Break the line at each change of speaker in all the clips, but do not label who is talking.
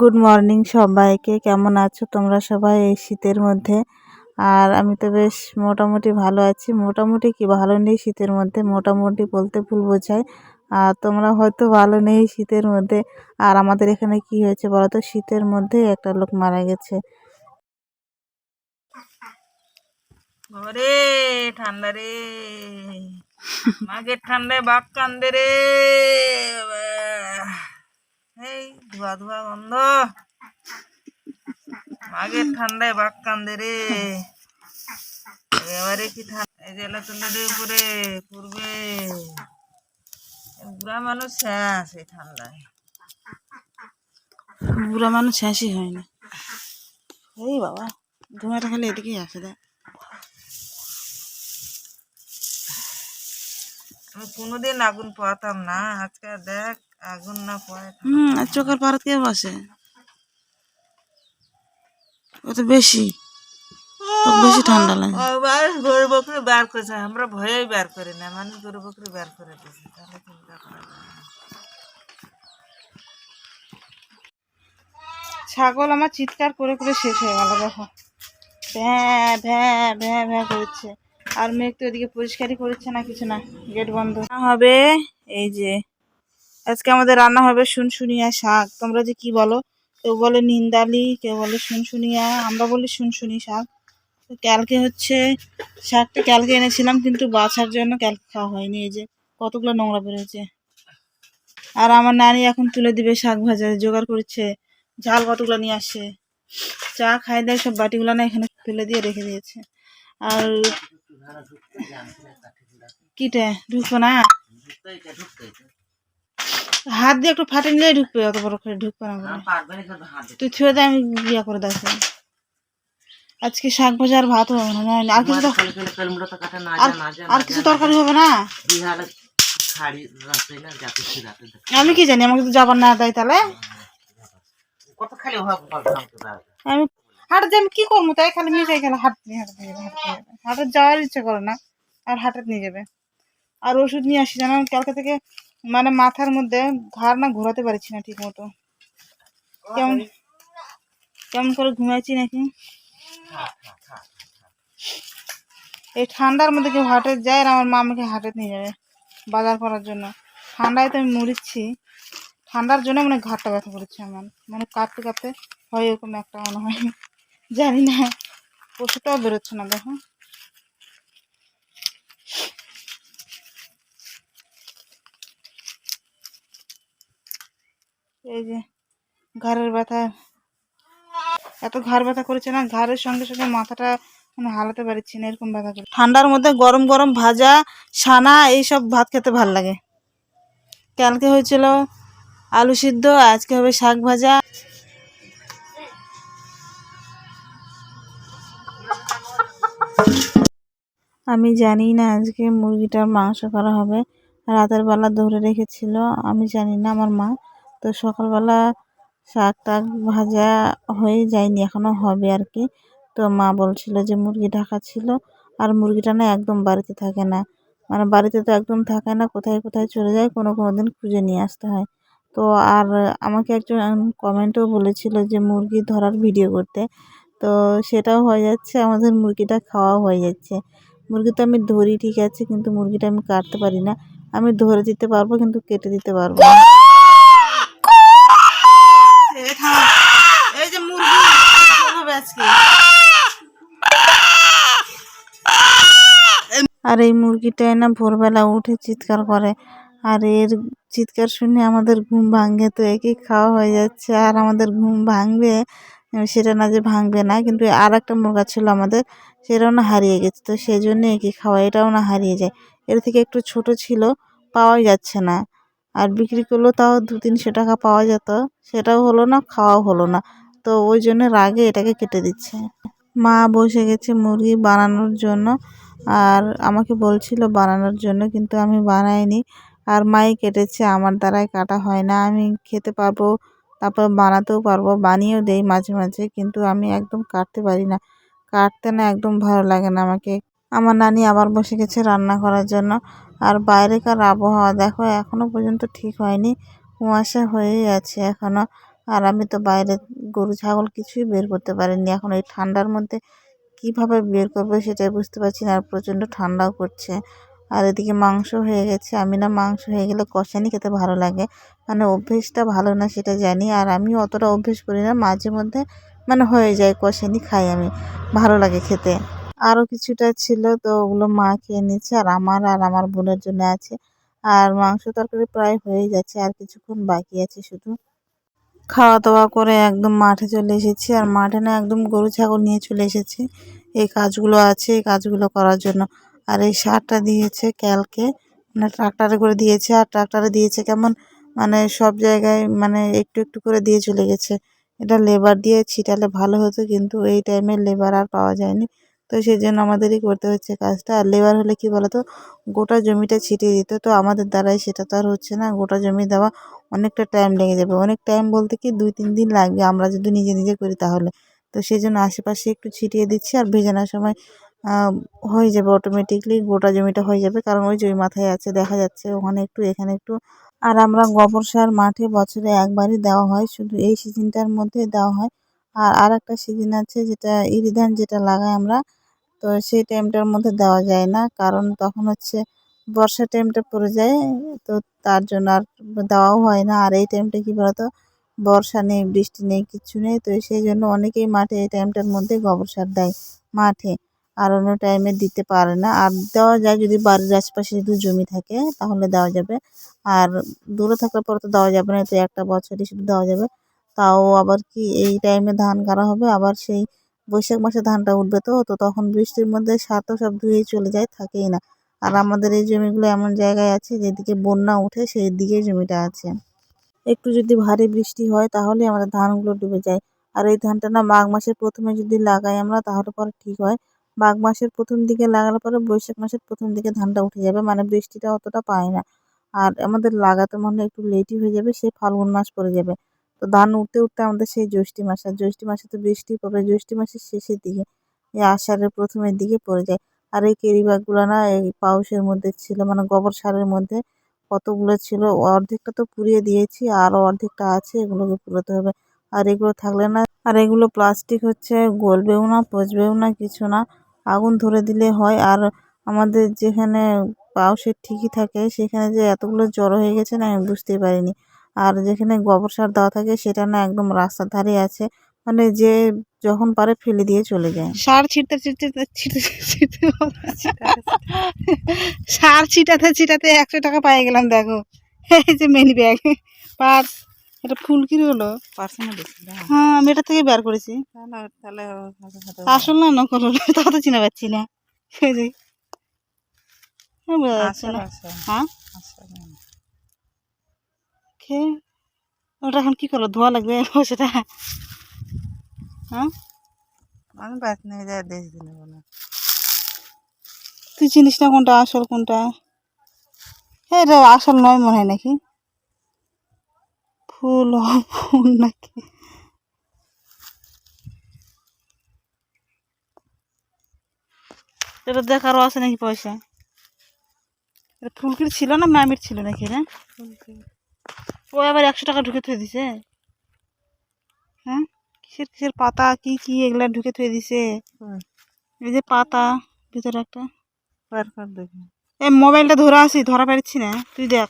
Good morning সবাইকে, কেমন আছো তোমরা সবাই এই শীতের মধ্যে? আর আমি তো বেশ মোটামুটি ভালো আছি। মোটামুটি কি, ভালো নেই শীতের মধ্যে? মোটামুটি বলতে ভুল বোঝায়। আর তোমরা হয়তো ভালো নেই শীতের মধ্যে। আর আমাদের এখানে কি হয়েছে বলো তো? শীতের মধ্যে একটা লোক মারা গেছে।
ওরে ঠান্ডা রে। মাঘের ঠান্ডায় বাঘ কান্দে রে। ধোয়া ধোয়া বন্ধ। মাঘের ঠান্ডায় বাঘ কান্দে রে। এবারে কি ঠান্ডা? এই জেলা উপরে পূর্বে বুড়া মানুষ শেষ এই ঠান্ডায়।
বুড়া মানুষ শেষই হয় না। এই বাবা ধোঁয়াটা খালি এদিকেই আসে দেখ।
আমি কোনোদিন আগুন পোয়াতাম না। আজকে দেখ আগুন না
হুম আর চোখের পাড়া কে বসে? ও তো বেশি। বেশি ঠান্ডা লাগে।
গরু বকরি বের করেছে। আমরা ভয়েই বের করি না। মানুষ গরু বকরি বের করে দিয়েছে। তাহলে চিন্তা করা
ছাগল আমার চিৎকার করে করে শেষ হয়ে গেল দেখো। ভ্যাঁ ভ্যাঁ ভ্যাঁ ভ্যাঁ করছে। আর মেঘ তো এদিকে পরিষ্কারই করছে না কিছু না। গেট বন্ধ। হবে। এই যে আজকে আমাদের রান্না হবে শুনশুনিয়া শাক। তোমরা যে কি বলো? কেউ বলে নিন্দালি কেউ বলে শুনশুনিয়া, আমরা বলি শুনশুনি শাক। তো কালকে হচ্ছে শাকটা কালকে এনেছিলাম, কিন্তু বাছার জন্য কালকে খাওয়া হয়নি। এই যে কতগুলো নোংরা বেরোচ্ছে। আর আমার নানি এখন তুলে দিবে শাক ভাজা, জোগাড় করছে। ঝাল কতগুলো নিয়ে আসছে চা খাই দেয়, সব বাটিগুলো না এখানে তুলে দিয়ে রেখে দিয়েছে। আর কিটা? ঢুকবো না? হাত দিয়ে একটু ফাটে নিলে ঢুকবে অত বড় করে ঢুকবে না তুই ছুঁয়ে দে আমি বিয়া করে দেখো আজকে শাক ভাজা আর ভাত হবে না না, আর কিছু আর- আর কিছু তরকারি হবে না? আমি কি জানি আমাকে তো যাবার না দেয় তাহলে। আমি হাটে যে আমি কি করব? তাই খালি নিয়ে যাই খালি হাট নিয়ে হাটে নিয়ে যাবে হাটে যাওয়ার ইচ্ছে করে না আর হাটে নিয়ে যাবে। আর ওষুধ নিয়ে আসি জানো? আমি কালকে থেকে মানে মাথার মধ্যে ঘাড় না ঘোরাতে পারছি না ঠিক মতো কেমন কেমন করে ঘুমাইছি নাকি? এই ঠান্ডার মধ্যে কেউ হাটে যায় আর আমার মা আমাকে হাটে নিয়ে যাবে বাজার করার জন্য। ঠান্ডায় তো আমি মরিচ্ছি। ঠান্ডার জন্য মানে ঘাটটা ব্যথা করেছে আমার। মানে কাঁপতে কাঁপতে হয় এরকম একটা মনে হয়। জানি না, ওষুধটাও বেরোচ্ছে না, দেখো। এই যে ঘাড়ের ব্যথা। এত ঘাড় ব্যথা করেছে না, ঘাড়ের সঙ্গে সঙ্গে মাথাটা মানে হালাতে পারছি না, এরকম ব্যথা করে। ঠান্ডার মধ্যে গরম গরম ভাজা, ছানা, এইসব ভাত খেতে ভালো লাগে। কালকে হয়েছিল আলু সিদ্ধ, আজকে হবে শাক ভাজা। আমি জানি না আজকে মুরগিটার মাংস করা হবে। রাতের বেলা ধরে রেখেছিল, আমি জানি না আমার মা। তো সকালবেলা শাক টাক ভাজা হয়ে যায়নি, এখনও হবে আর কি তো মা বলছিল যে মুরগি ঢাকা ছিল, আর মুরগিটা না একদম বাড়িতে থাকে না। মানে বাড়িতে তো একদম থাকে না, কোথায় কোথায় চলে যায় কোনো কোনো দিন খুঁজে নিয়ে আসতে হয়। তো আর আমাকে একজন কমেন্টও বলেছিল যে মুরগি ধরার ভিডিও করতে। তো সেটাও হয়ে যাচ্ছে, আমাদের মুরগিটা খাওয়াও হয়ে যাচ্ছে। মুরগি তো আমি ধরি, ঠিক আছে, কিন্তু মুরগিটা আমি কাটতে পারি না। আমি ধরে দিতে পারব, কিন্তু কেটে দিতে পারব না এই যে মুরগি হবে আজকে আর এই মুরগিটাই না ভোরবেলা উঠে চিৎকার করে। আর এর চিৎকার শুনে আমাদের ঘুম ভাঙে, তো একই খাওয়া হয়ে যাচ্ছে। আর আমাদের ঘুম ভাঙবে, সেটা না যে ভাঙবে না, কিন্তু আর একটা মুরগা ছিল আমাদের, সেটাও না হারিয়ে গেছে। তো সেই জন্য একই খাওয়া, এটাও না হারিয়ে যায়। এর থেকে একটু ছোট ছিল, পাওয়াই যাচ্ছে না। আর বিক্রি করলেও তাও দু তিনশো টাকা পাওয়া যেত, সেটাও হলো না, খাওয়াও হলো না। তো ওই জন্য রাগে এটাকে কেটে দিচ্ছে। মা বসে গেছে মুরগি বানানোর জন্য। আর আমাকে বলছিল বানানোর জন্য, কিন্তু আমি বানাইনি। আর মাই কেটেছে, আমার দ্বারাই কাটা হয় না। আমি খেতে পারব, তারপর বানাতেও পারব, বানিয়েও দেই মাঝে মাঝে, কিন্তু আমি একদম কাটতে পারি না। কাটতে না একদম ভালো লাগে না আমাকে। আমার নানি আবার বসে গেছে রান্না করার জন্য। আর বাইরেকার আবহাওয়া দেখো, এখনও পর্যন্ত ঠিক হয়নি। কুয়াশা হয়েই আছে এখনও। আর আমি তো বাইরে গরু, ছাগল কিছুই বের করতে পারিনি। এখন এই ঠান্ডার মধ্যে কীভাবে বের করব সেটাই বুঝতে পারছি না, আর প্রচণ্ড ঠান্ডাও করছে আর এদিকে মাংস হয়ে গেছে। আমি না মাংস হয়ে গেলে কষানি খেতে ভালো লাগে। মানে অভ্যেসটা ভালো না সেটা জানি, আর আমি অতটা অভ্যেস করি না। মাঝে মধ্যে মানে হয়ে যায়, কষানি খাই আমি। ভালো লাগে খেতে। আরও কিছুটা ছিল তো ওগুলো মা খেয়ে নিচ্ছে আর আমার আর আমার বোনের জন্য আছে। আর মাংস তরকারি প্রায় হয়ে যাচ্ছে, আর কিছুক্ষণ বাকি আছে শুধু। খাওয়া দাওয়া করে একদম মাঠে চলে এসেছি আর মাঠে না একদম গরু, ছাগল নিয়ে চলে এসেছি। এই কাজগুলো আছে, এই কাজগুলো করার জন্য। আর এই সারটা দিয়েছে ক্যালকে মানে ট্রাক্টরে করে দিয়েছে। আর ট্রাক্টরে দিয়েছে কেমন? মানে সব জায়গায় মানে একটু একটু করে দিয়ে চলে গেছে। এটা লেবার দিয়ে ছিটালে ভালো হতো, কিন্তু এই টাইমে লেবার আর পাওয়া যায়নি। তো সেই জন্য আমাদেরই করতে হচ্ছে কাজটা। আর লেবার হলে কি বলতো? গোটা জমিটা ছিটিয়ে দিত। তো আমাদের দ্বারাই সেটা তো আর হচ্ছে না। গোটা জমি দেওয়া অনেকটা টাইম লেগে যাবে। অনেক টাইম বলতে কি দুই, তিন দিন লাগবে। আমরা যদি নিজে নিজে করি তাহলে। তো সেই জন্য আশেপাশে একটু ছিটিয়ে দিচ্ছি আর ভেজানোর সময় হয়ে যাবে অটোমেটিকলি গোটা জমিটা হয়ে যাবে। কারণ ওই জমি মাথায় আছে, দেখা যাচ্ছে ওখানে একটু, এখানে একটু। আর আমরা গোবর সার মাঠে বছরে একবারই দেওয়া হয়। শুধু এই সিজনটার মধ্যে দেওয়া হয়। আর আর একটা সিজন আছে যেটা ইরি ধান যেটা লাগাই আমরা, তো সেই টাইমটার মধ্যে দেওয়া যায় না। কারণ তখন হচ্ছে বর্ষা টাইমটা পড়ে যায়, তো তার জন্য আর দেওয়াও হয় না। আর এই টাইমটা কি বলতো? বর্ষা নেই, বৃষ্টি নেই কিচ্ছু নেই। তো সেই জন্য অনেকেই মাঠে এই টাইমটার মধ্যে গোবর সার দেয় মাঠে। আর অন্য টাইমে দিতে পারে না। আর দেওয়া যায় যদি বাড়ির আশপাশে যদি জমি থাকে, তাহলে দেওয়া যাবে। আর দূরে থাকার পর তো দেওয়া যাবে না। তো একটা বছরই শুধু দেওয়া যাবে। তাও আবার কি এই টাইমে ধান কাটা হবে? আবার সেই বৈশাখ মাসে ধানটা উঠবে তো তো তখন বৃষ্টির মধ্যে সার তো সব ধুয়ে চলে যায়, থাকেই না। আর আমাদের এই জমিগুলো এমন জায়গায় আছে যেদিকে বন্যা উঠে সেই দিকেই জমিটা আছে। একটু যদি ভারী বৃষ্টি হয় তাহলে আমাদের ধানগুলো ডুবে যায়। আর এই ধানটা না মাঘ মাসের প্রথমে যদি লাগাই আমরা তাহলে পরে ঠিক হয়। মাঘ মাসের প্রথম দিকে লাগালে পরে বৈশাখ মাসের প্রথম দিকে ধানটা উঠে যাবে মানে বৃষ্টিটা অতটা পায় না। আর আমাদের লাগাতে মনে একটু লেটই হয়ে যাবে, সে ফাল্গুন মাস পড়ে যাবে। তো ধান উঠতে উঠতে আমাদের সেই জ্যৈষ্ঠী মাস, আর জ্যৈষ্ঠী মাসে তো বৃষ্টি পড়বে। জ্যৈষ্ঠী মাসের শেষের দিকে, এই আষাঢ়ের প্রথমের দিকে পড়ে যায়। আর এই কেরি ব্যাগগুলো না, এই পাউসের মধ্যে ছিল মানে গোবর সারের মধ্যে কতগুলো ছিল, অর্ধেকটা তো পুড়িয়ে দিয়েছি আরও অর্ধেকটা আছে, এগুলোকে পুরোতে হবে। আর এগুলো থাকলে না, আর এগুলো প্লাস্টিক হচ্ছে গলবেও না পচবেও না, কিছু না, আগুন ধরে দিলে হয়। আর আমাদের যেখানে পাউসের ঠিকই থাকে, সেখানে যে এতগুলো জড়ো হয়ে গেছে না, আমি বুঝতেই পারিনি। আর যেখানে গোবর সার দেওয়া থাকে সেটা না একদম রাস্তার ধারে আছে। মানে যে যখন পারে ফেলে দিয়ে চলে যায়। সার ছিটতে ছিটতে ছিটতে ছিটতে সার ছিটাতে ছিটাতে একশো টাকা পাই গেলাম দেখো। এই যে মেনি ব্যাগ পার্স এটা ফুল কি হলো?
পার্সোনাল বেশি
হ্যাঁ আমি এটা থেকে বের করেছি।
তাহলে
আসল না নকল হলো তা তো চিনা পাচ্ছি না। এই যে। হ্যাঁ, বোঝা যাচ্ছে না
আসল
হ্যাঁ
আসল
খেয়ে ওটা এখন কি করো ধোয়া লাগবে? সেটা। হ্যাঁ?
আমি বাদ নিয়ে যাই দেশ বলে
তুই চিনিস না কোনটা আসল কোনটা? হ্যাঁ এটা আসল নয় মনে হয় নাকি? ফুল ফুল নাকি? এটা দেখারও আছে নাকি পয়সা। এটা ফুলকির ছিল না ম্যামির ছিল নাকি রে ও আবার একশো টাকা ঢুকে থুয়ে দিছে? হ্যাঁ? কিসের কিসের পাতা? কি কি এগুলা ঢুকে থুয়ে দিছে? এই যে পাতা ভিতরে একটা। এই মোবাইলটা ধরা আছি ধরা পারছি না। তুই দেখ।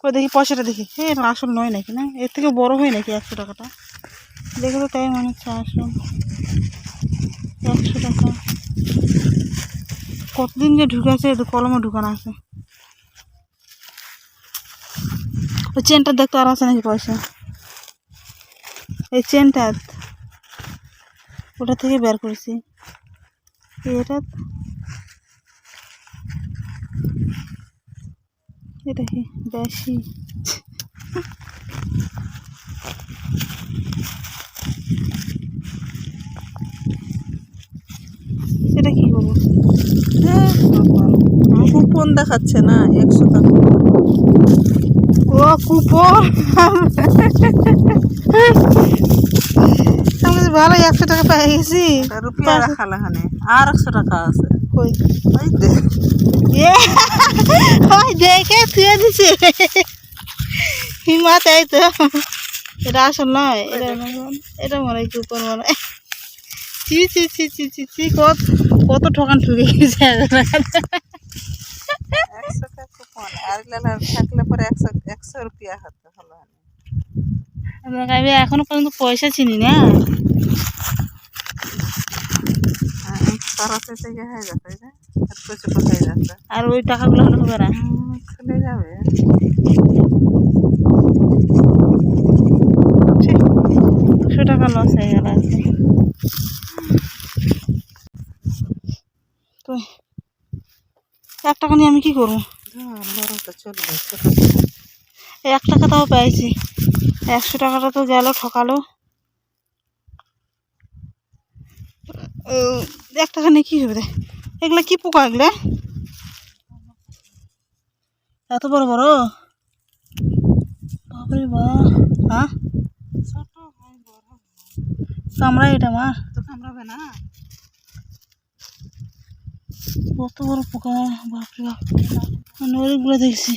কই দেখি পয়সাটা দেখি। হে এটা আসল নয় নাকি না? এর থেকে বড় হয় নাকি একশো টাকাটা? দেখে তো তাই মনে হচ্ছে আসল। একশো টাকা। কতদিন যে ঢুকে আছে তো কলমও ঢুকানো আছে। ওই চেনটা দেখতে আর আছে নাকি পয়সা? এই চেনটা ওটা থেকে বের করেছি। এটা এটা কি? বেশি।
কুপন দেখাচ্ছে না, একশো টাকা।
ও কুপন আমি ভালো একশো টাকা পেয়ে গেছি।
রুপিয়া লাখানে আর একশো টাকা আছে।
দেখে দিছে। হিমাত এই তো।
এটা আসল নয় এটা এটা মনে হয় মনে হয়। চি চি চি চি চি চি কত কত ঠকান ঠুকে গেছে
থাকলে পরে একশো একশো রুপিয়া হতো হলো
আমি এখনও পর্যন্ত পয়সা চিনি না।
খরচ হয়ে যাবে যে আর কিছু কোথায় যাচ্ছে?
আর ওই টাকাগুলো হলে হবে না।
খুলে যাবে।
দুশো টাকা লস হয়ে গেল আজকে তো এক টাকা নিয়ে আমি কি করব?
তো চলবে
এক টাকা তাও পেয়েছি। একশো টাকাটা তো গেল ঠকালো। এক টাকা নিয়ে কী হবে রে? এগুলা কি পোকা এগুলা? এত বড় বড়? বাপরে বা
হ্যাঁ? বড়
কামড়া এটা মা।
তো কামড়াবে না?
কত বড় পোকা বাপরে বাপ। অনেকগুলো দেখছি